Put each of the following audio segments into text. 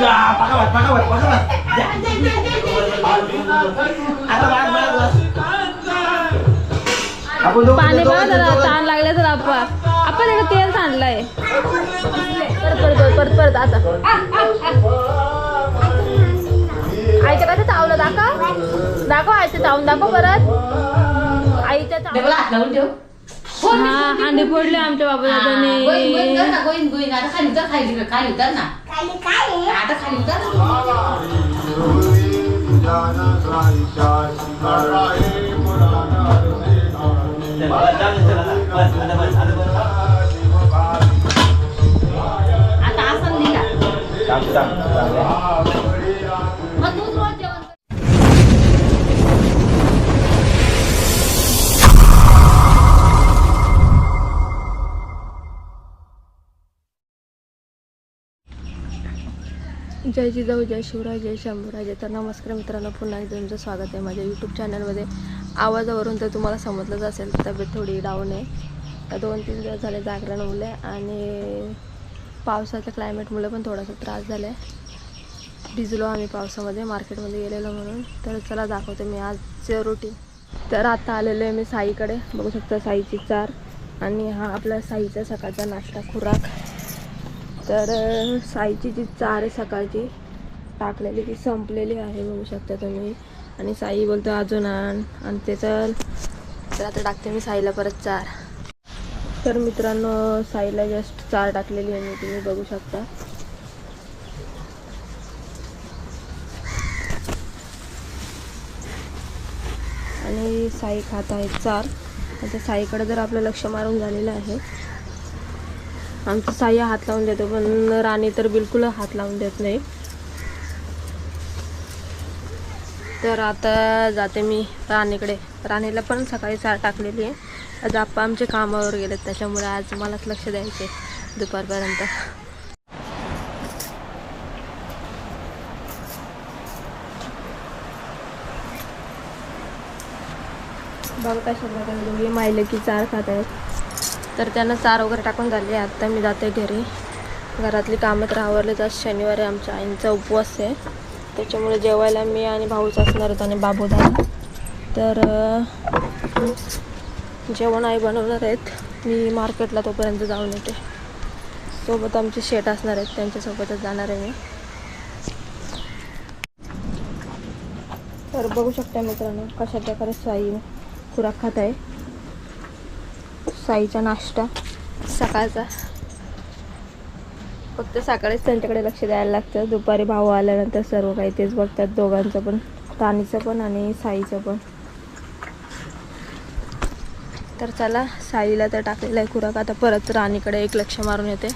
जा. आता बस. आपण दोघं- पाणी बघा दोघं- जरा ताण लागले तर आपण आपण त्याला तेल सांडलंय परत परत परत परत आता आईच्या कसं चावलं दाखव दाखव आईचं चावून दाखव परत आईच्या चाव- टेबल हात लावून ठेव हा हांडी फोडले आमच्या हा, गोईन गोईन कर बाबा ना गोईन गोईन आता खाली उतर खाली खाली उतर ना आता खाली उतर. आता जय जिजाऊ जय शिवराय जय शंभूराजे तर. नमस्कार मित्रांनो पुन्हा एकदा तुमचं स्वागत आहे माझ्या यूट्यूब चॅनलमध्ये आवाजावरून तर तुम्हाला समजलंच असेल तब्येत थोडी डाऊन आहे. दोन तीन दिवस झाले जागरण मुले आणि पावसाच्या क्लायमेटमुळे पण थोडासा त्रास झाला आहे भिजलो आम्ही पावसामध्ये मार्केटमध्ये गेलेलो म्हणून. तर चला दाखवते मी आजचं रुटीन तर आता आलेलो आहे मी साईकडे. बघू शकता साईची चार. आणि हा आपला साईचा सकाळचा नाश्ता खुराक. तर साईची जी चार आहे सकाळची टाकलेली ती संपलेली आहे बघू शकता तुम्ही. आणि साई बोलतो अजून आण. आणि ते तर आता टाकते मी साईला परत चार. तर मित्रांनो साईला जस्ट चार टाकलेली आहे मी तुम्ही बघू शकता. आणि साई खात आहे चार. आता साईकडे जर आपलं लक्ष मारून झालेलं आहे आमचं साई हात लावून देतो पण राणी तर बिलकुल हात लावून देत नाही. तर आता जाते मी राणीकडे. राणीला पण सकाळी चार टाकलेली आहे. आज आप्पा आमचे कामावर गेलेत त्याच्यामुळे आज मलाच लक्ष द्यायचे दुपारपर्यंत. बघ कशा प्रकारे दोघी माहिले की चार खात आहेत. तर त्यांना चार वगैरे टाकून झाले. आत्ता मी जाते घरी. घरातली कामं तर आवरलेच आज शनिवारी आमच्या आईंचा उपवास आहे. त्याच्यामुळे जेवायला मी आणि भाऊच असणार होतो आणि बाबू दादा. तर जेवण आई बनवणार आहेत. मी मार्केटला तोपर्यंत जाऊन येते. सोबत आमचे शेट असणार आहेत. त्यांच्यासोबतच जाणार आहे मी. तर बघू शकता मित्रांनो कशा प्रकारे साई खुराक खात आहे. साईचा नाश्ता. सकाळचा. फक्त सकाळीच त्यांच्याकडे लक्ष द्यायला लागतं. दुपारी भाऊ आल्यानंतर सर्व काही तेच बघतात. दोघांचं पण राणीचं पण आणि साईचं पण. तर चला साईला तर टाकलेला आहे खुराक. आता परत राणीकडे एक लक्ष मारून येते.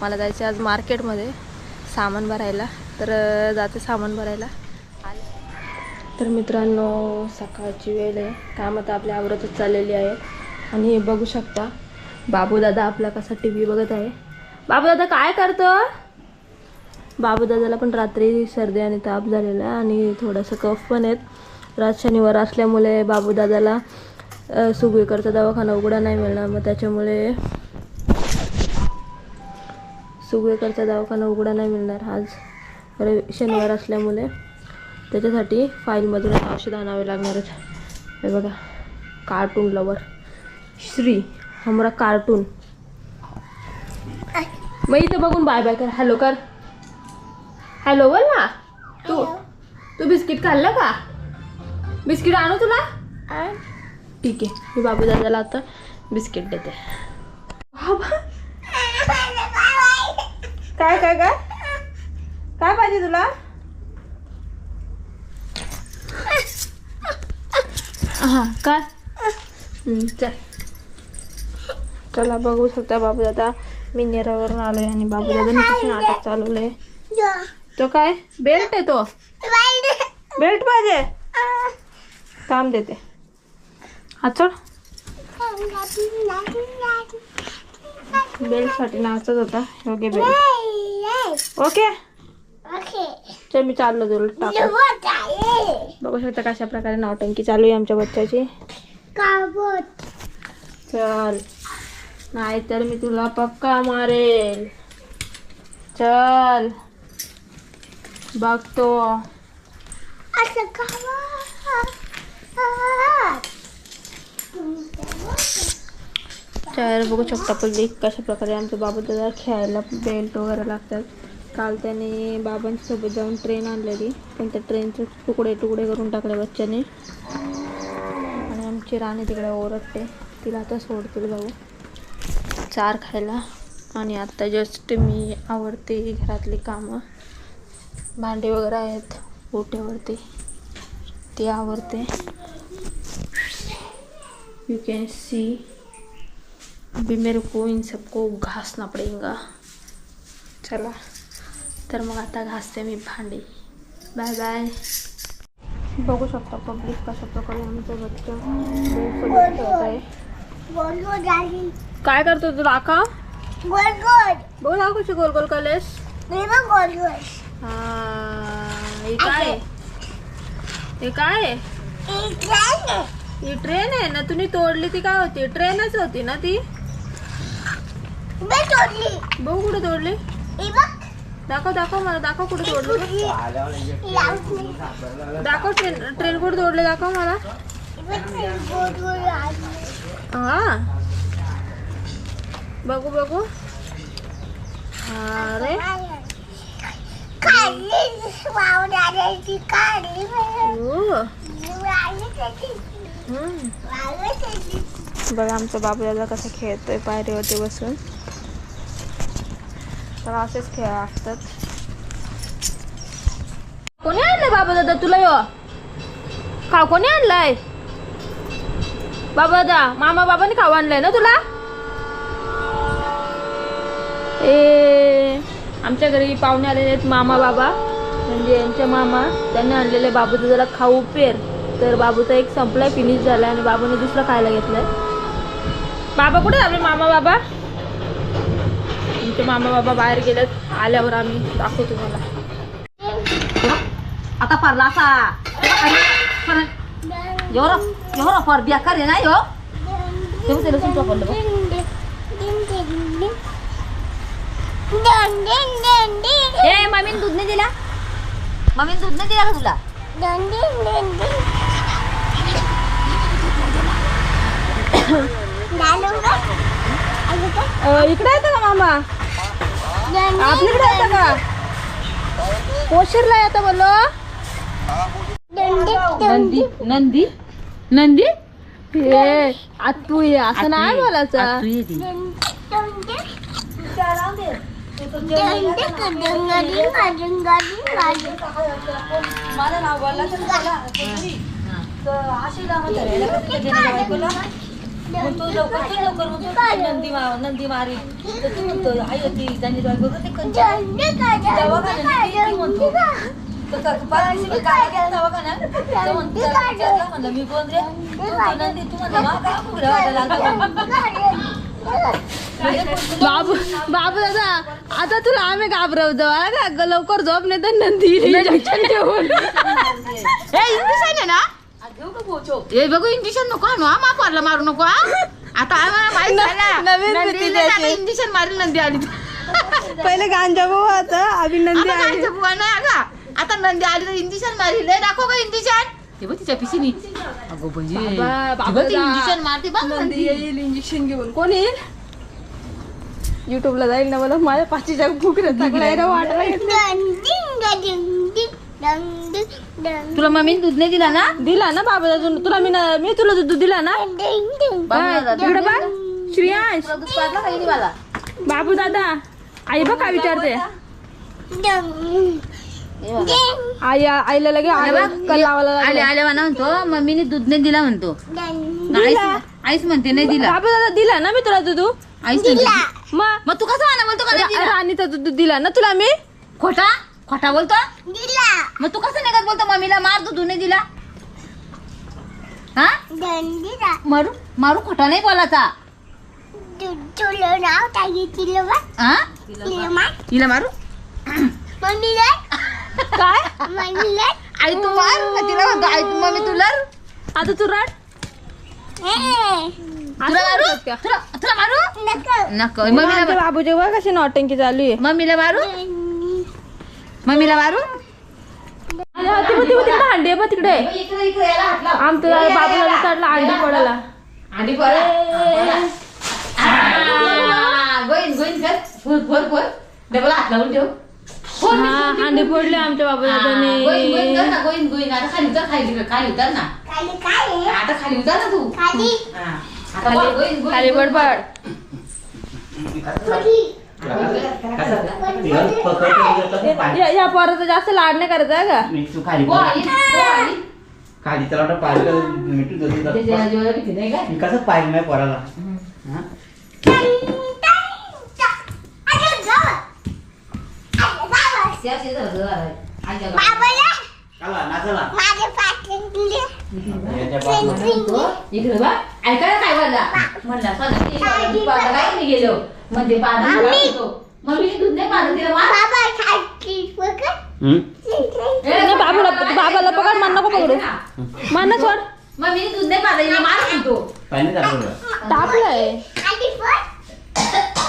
मला जायचं आज मार्केटमध्ये सामान भरायला. तर जाते सामान भरायला. तर मित्रांनो सकाळची वेळ आहे. काम आता आपल्या आवरतच चाललेली आहे. आणि हे बघू शकता बाबू दादा आपला कसा टी व्ही बघत आहे. बाबूदादा काय करतो? बाबूदादाला पण रात्री सर्दी आणि ताप झालेला आहे आणि थोडंसं कफ पण आहेत. रात शनिवार असल्यामुळे बाबूदादाला सुगवेकरचा दवाखाना उघडा नाही मिळणार. मग त्याच्यामुळे सुगवेकरचा दवाखाना उघडा नाही मिळणार. आज रवि शनिवार असल्यामुळे त्याच्यासाठी फाईलमधून औषध आणावे लागणार हे बघा कार्टून लवर श्री हमरा कार्टून। मग इथं बघून बाय बाय कर। हॅलो कर। हॅलो बोल ना। तू तू बिस्किट खाल्लं का बिस्किट आणू तुला ठीक आहे मी बाबू दादाला आता बिस्किट देते। बाबा काय काय काय? काय पाहिजे तुला? हा काय? हम्म, चल। चला बघू शकता बाबू दादा मी नेरावरून आलोय आणि बाबू दादाने कसे नाटक चालवलंय. तो काय? बेल्ट आहे तो. बेल्ट. पाहिजे. काम देते. हा चल बेल्टसाठी नाचत होता. योग्य बेल्ट. ओके. चल मी चाललो तुला बघू शकता कशा प्रकारे नौटंकी चालू आहे आमच्या बच्च्याची चल. नाहीतर मी तुला पक्का मारेल चल. बघतो. तर बघू शकता पडली कशा प्रकारे आमच्या बाबा दादा खेळायला बेल्ट वगैरे लागतात. काल त्याने बाबांसोबत जाऊन ट्रेन आणलेली. पण त्या ट्रेनचे तुकडे तुकडे करून टाकले बच्च्याने. आणि आमची राणी तिकडे ओरडते. तिला आता सोडतील भाऊ. चार खायला. आणि आत्ता जस्ट मी आवडते घरातली कामं. भांडे वगैरे आहेत ओट्यावरती ते आवडते यू कैन सी अभी मेरे को इन सबको घासना पड़ेगा चला. तर मग आता घासते मी भांडी. बाय बाय बघू शकता पब्लिक कशा प्रकारे आमचं आहे बेडसोबत खेळत आहे काय करतो तू? दाखव बघ ना कशी गोल गोल कलेस हा हे काय? आहे? हे काय आहे? ही ट्रेन आहे ना? तुम्ही तोडली ती काय होती? ट्रेनच होती ना ती? बघू कुठे तोडली. दाखव दाखव मला. दाखव कुठे तोडली दाखव ट्रेन ट्रेन कुठे तोडली? दाखव मला. हा बघू. हम्म. बघा आमचा बाबूदादा कसा खेळतोय पायरीवरती बसून. तर असेच खेळ असतात. कोणी आणलंय बाबू दादा तुला यो? का कोणी आणलाय? बाबा दादा मामा बाबाने खाऊ आणलंय ना तुला? ए आमच्या घरी पाहुणे आलेले आहेत मामा बाबा. म्हणजे यांच्या मामा. त्यांनी आणलेले बाबूचं जरा खाऊ पेर. तर बाबूचा एक संपलाय फिनिश झालाय आणि बाबूने दुसरा खायला घेतलाय. बाबा कुठे आपले मामा बाबा? आमचे मामा बाबा बाहेर गेलेत. आल्यावर आम्ही दाखवतो तुम्हाला. आता परला असा. आहे ना यो तेव्हा त्याला सुद्धा पडलं बघ. ए मम्मीने दूध नाही दिला मम्मीने दूध नाही दिला का तुला अ, इकडे येतं का मामा आपल्याकडे येतं का कोशीरला येतं बोललो नंदी नंदी नंदी हे आ तू ये असं नाही बोलायचं तू ये ती. माझं नाव बोलला तर. मग तू लवकर तू लवकर मग तू नंदी मा नंदी मारी तर तू म्हणतो आई होती त्यांनी बायको ती- म्हणतो दवाखान्यात म्हणलं मी कोण रे तू म्हणतो, नंदी तू म्हणतो मा काय फुगड्या वाटायला लागल्या?" म्हणजे कोण- बाबू बाबू दादा आता तुला आम्ही हा का ग, लवकर झोप नाही तर नंदी इंजेक्शन घेऊन. घेऊ का पोचो? ए बघू इंजेक्शन नको आणू हा मारू नको हा. आता आम्हाला माहीत न- झालं. इंजेक्शन मारेल नंदी आली. पहिले गांजा भाऊ आता अभिनंदी बुवा नाही अगा आता नंदी आली तर इंजेक्शन मारील. दाखव का इंजेक्शन. हे बघ तिच्या पिशीनी. अगो बाबा, बाबा दा. इंजेक्शन मारते. बघ नंदी येईल इंजेक्शन घेऊन. कोण येईल? युट्यूबला जाईल ना मला. माझ्या पाचीच्या फुकऱ्या चांगला वाटायला तुला मम्मीने दूध नाही दिला ना? दिला ना बाबा दादा तुला मी ना- मी तुला दूध दिला ना? काय? इकडे बघ श्रेयांश तुला दूध पाजला का हिने मला? बाबू दादा आई बघ काय विचारते. आई आईला लगे आले लागले. आले म्हणा म्हणतो. मम्मीने दूध नाही दिला म्हणतो. आईस आईस म्हणते नाही दिला. बाबू दादा दिला ना मी तुला दूध? आईस म्हणते. मग तू कसं म्हणा बोलतो का नाही दिला? राणीचा दूध दिला ना तुला मी? खोटा? खोटा बोलतो? मग तू कसं निघत बोलतो मम्मीला? मार तू नाही दिला. हा? मारू मारू खोटा नाही बोलायचा. हा? हिला मारू. काय? आई तू मार का तिला म्हणतो आई तू मम्मी तुला आता तू रड तुला मारू? तुला तुला मारू नको मम्मीला आमच्या बाबूची बघ कशी नॉटंकी चालू आहे मम्मीला मारू मम्मीला मारू ती बघ, ती बघ, तिकडे हांडी आहे बघ तिकडे. आमचं बाबूला या. चढला अंडी या. पडायला अंडी पडा गोईन गोईन कर फोर फोर फोर डबल हात लावून ठेव फोर हा हांडी पडली आमच्या ना गोईन गोईन आता खाली उतर खाली खाली उतर ना. आता खाली उतर ना तू. हा. खाली गोईन. पडपड या पोराचं जास्त लाड नाही करायचा आहे का? तू खाली. खाली त्याला वाटतं पाहिलं मिठू त्याच्या जाते जीवाला भीती नाही का? मी कसं पाहिलं नाही पोराला? हा? त्या शेजारचं घर आहे. आईच्या गावात. चला नाचला याच्या म्हणून बाजूला. तो इकडे बा ऐकायला काय म्हणला म्हणला सगळं ते दूध पाजायला काय मी गेलो म्हणजे पाजा मम्मी दूध नाही पाजत तिला मार हम्म? नाही, बाबूला बाबाला पकड मान नको पकडू. मान सोड मम्मीने दूध नाही मार म्हणतो तापलंय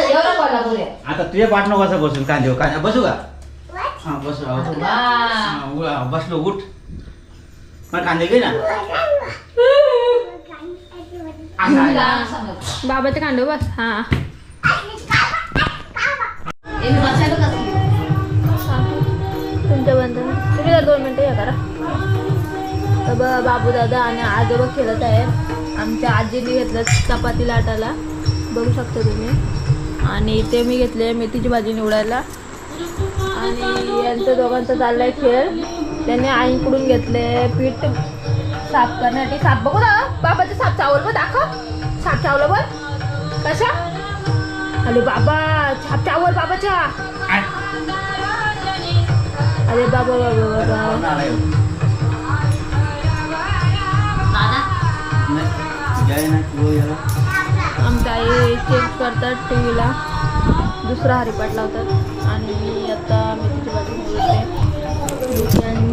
एवढा पडला बोले आता तुझ्या पाठ कसं बसून कांदे कांदे बसू का हा बसू बसलो उठ. मग कांदे घे ना. आम्हाला सांगत. बाबाच्या कांडो बस हा. तुमच्या बंद. तुम्ही जर दोन मिनटं हे करा. तर ब बाबू दादा आणि आजोबा खेळत आहे आमच्या आजीने घेतलं चपाती लाटायला. बघू शकता तुम्ही. आणि ते मी घेतले मेथीची भाजी निवडायला. आणि यांचं दोघांचा चाललाय खेळ. त्यांनी आईकडून घेतले पीठ साफ करण्यासाठी साफ बघू ना बाबाचं साफ चावल बघ दाखव. साफ चावलं बघ कशा? अरे बाबा छाप चावल बाबाच्या. अरे बाबा बाबा बाबा. आमच्या आई चेंज करतात टी व्हीला दुसरा हरिपाठ लावतात. आणि मी आता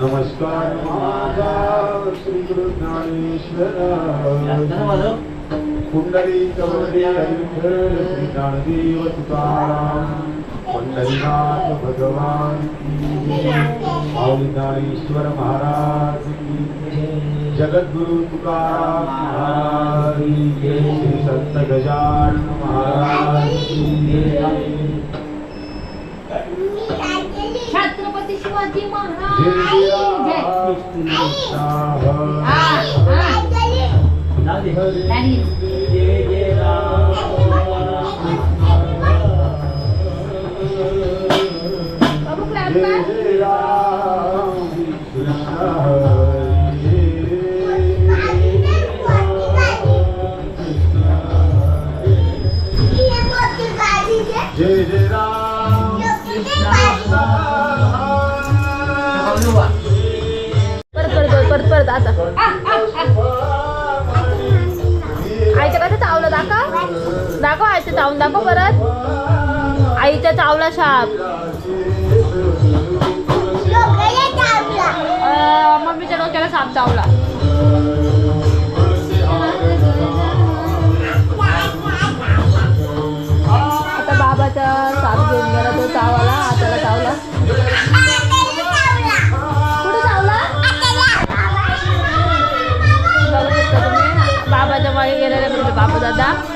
नमस्कार. माझा श्री ज्ञानेश्वर कुंडली कवडी विठ्ठल श्री ज्ञानदेव तुकाराम पंढरीनाथ भगवान की ज्ञानेश्वर महाराज की जगद्गुरु तुकाराम महाराज की श्री संत गजानन महाराज छत्रपती शिवाजी जय महाराज जय। आता. आईच्या कसं चावलं दाखव. दाखव आईचं चावून दाखव परत. आईच्या चावला शाप. अं, मम्मीच्या डोक्याला साप चावला. म्हणजे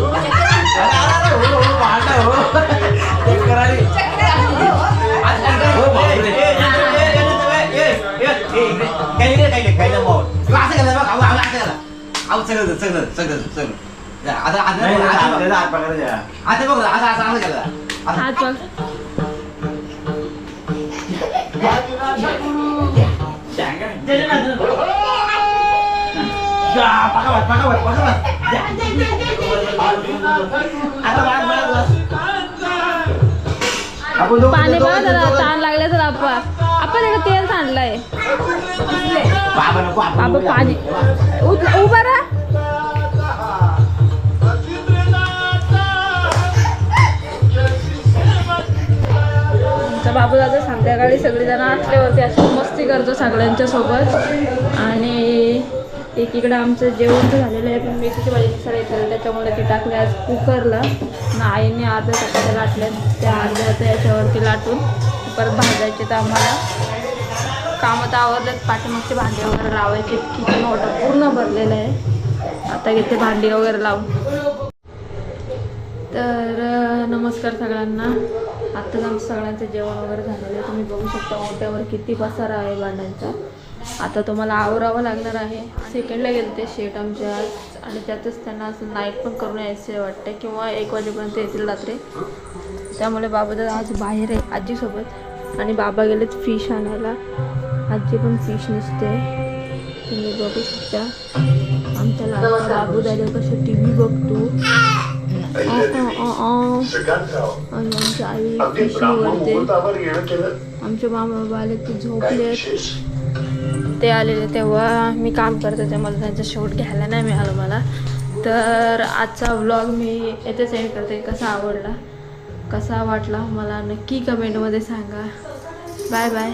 सगळं सगळं सगळं सगळं आता आता आता बघ आता आता असं केलं आता पाणी बघा जरा ताण लागले तर आपा. आपण त्याला तेल सांडलंय. बाबा आपण पाणी उभा आमचा बाबू दादा संध्याकाळी सगळेजण असल्यावरती अशी मस्ती करतो सगळ्यांच्या सोबत. आणि एकीकडे आमचं जेवण झालेलं आहे पण मेथीची भाजी सगळे झालं त्याच्यामुळे ती टाकली आज कुकरला. आणि आईने अर्ध्या चपात्या लाटल्या त्या अर्ध्या याच्यावरती लाटून परत भाजायचे तर आम्हाला कामं तर आवरलेत पाठीमागचे भांडे वगैरे लावायचे. किचन वॉटर पूर्ण भरलेलं आहे. आता इथे भांडी वगैरे लावून तर नमस्कार सगळ्यांना. आत्ताच आमचं सगळ्यांचं जेवण वगैरे झालेलं आहे. तुम्ही बघू शकता मोठ्यावर किती पसारा आहे भांड्यांचा. आता तुम्हाला आवरावं लागणार आहे. सेकंडला गेले ते शेट आमच्या. आणि त्यातच त्यांना असं नाईट पण करून यायचे वाटते किंवा एक वाजेपर्यंत येतील रात्री. त्यामुळे बाबा दादा आज बाहेर आहे आजीसोबत. आणि बाबा गेलेत फिश आणायला. आजी पण फिश नसते. तुम्ही बघू शकता. आमच्या लहान बाबू दादा कसं टी व्ही बघतो. आणि आमची आई फिश निवडते आमचे मामा बाबा आले ते झोपलेत. ते आलेले तेव्हा मी काम करत होते. मला त्यांचा शूट घ्यायला नाही मिळालं मला. तर आजचा व्लॉग मी येथे सेंड करते. कसा आवडला? कसा वाटला? मला नक्की कमेंटमध्ये सांगा. Bye bye